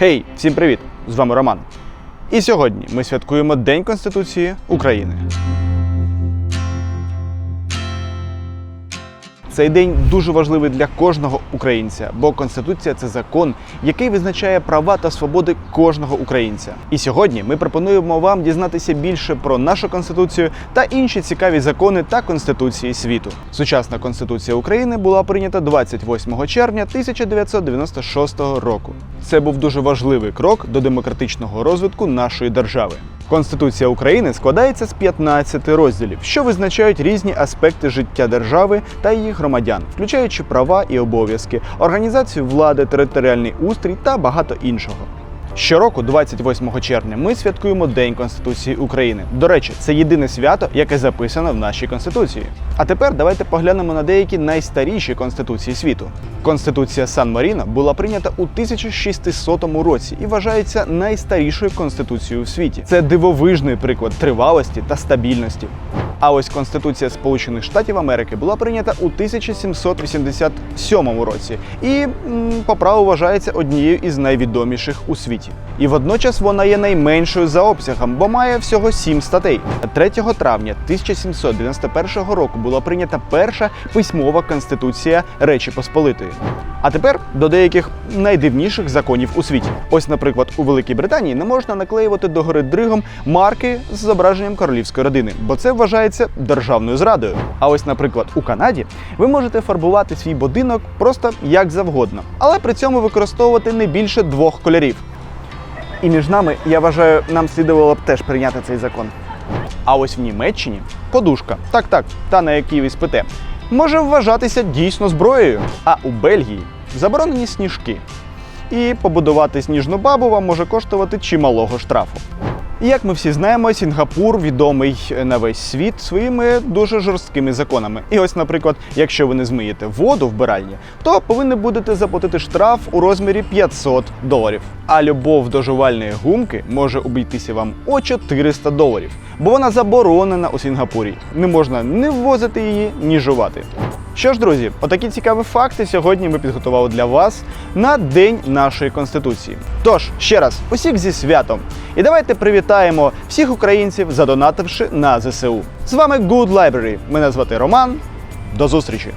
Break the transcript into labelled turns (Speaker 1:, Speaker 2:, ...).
Speaker 1: Гей, всім привіт! З вами Роман. І сьогодні ми святкуємо День Конституції України. Цей день дуже важливий для кожного українця, бо конституція це закон, який визначає права та свободи кожного українця. І сьогодні ми пропонуємо вам дізнатися більше про нашу конституцію та інші цікаві закони та конституції світу. Сучасна конституція України була прийнята 28 червня 1996 року. Це був дуже важливий крок до демократичного розвитку нашої держави. Конституція України складається з 15 розділів, що визначають різні аспекти життя держави та її громадян, включаючи права і обов'язки, організацію влади, територіальний устрій та багато іншого. Щороку, 28 червня, ми святкуємо День Конституції України. До речі, це єдине свято, яке записано в нашій конституції. А тепер давайте поглянемо на деякі найстаріші конституції світу. Конституція Сан Маріно була прийнята у 1600 році і вважається найстарішою конституцією в світі. Це дивовижний приклад тривалості та стабільності. А ось Конституція Сполучених Штатів Америки була прийнята у 1787 році і по праву вважається однією із найвідоміших у світі. І водночас вона є найменшою за обсягом, бо має всього сім статей. 3 травня 1791 року була прийнята перша письмова конституція Речі Посполитої. А тепер до деяких найдивніших законів у світі. Ось, наприклад, у Великій Британії не можна наклеювати до гори дригом марки з зображенням королівської родини, бо це вважається державною зрадою. А ось, наприклад, у Канаді ви можете фарбувати свій будинок просто як завгодно, але при цьому використовувати не більше двох кольорів. І між нами, я вважаю, нам слідувало б теж прийняти цей закон. А ось в Німеччині подушка, так так, та на якій ви спите, може вважатися дійсно зброєю. А у Бельгії заборонені сніжки. І побудувати сніжну бабу вам може коштувати чималого штрафу. І як ми всі знаємо, Сінгапур відомий на весь світ своїми дуже жорсткими законами. І ось, наприклад, якщо ви не змиєте воду в биральні, то повинні будете заплатити штраф у розмірі 500 доларів. А любов до жувальної гумки може обійтися вам о 400 доларів, бо вона заборонена у Сінгапурі. Не можна ні ввозити її, ні жувати. Що ж, друзі, отакі цікаві факти сьогодні ми підготували для вас на День нашої конституції. Тож, ще раз, усіх зі святом. І давайте привітаємо всіх українців, задонативши на ЗСУ. З вами Good Library. Мене звати Роман. До зустрічі!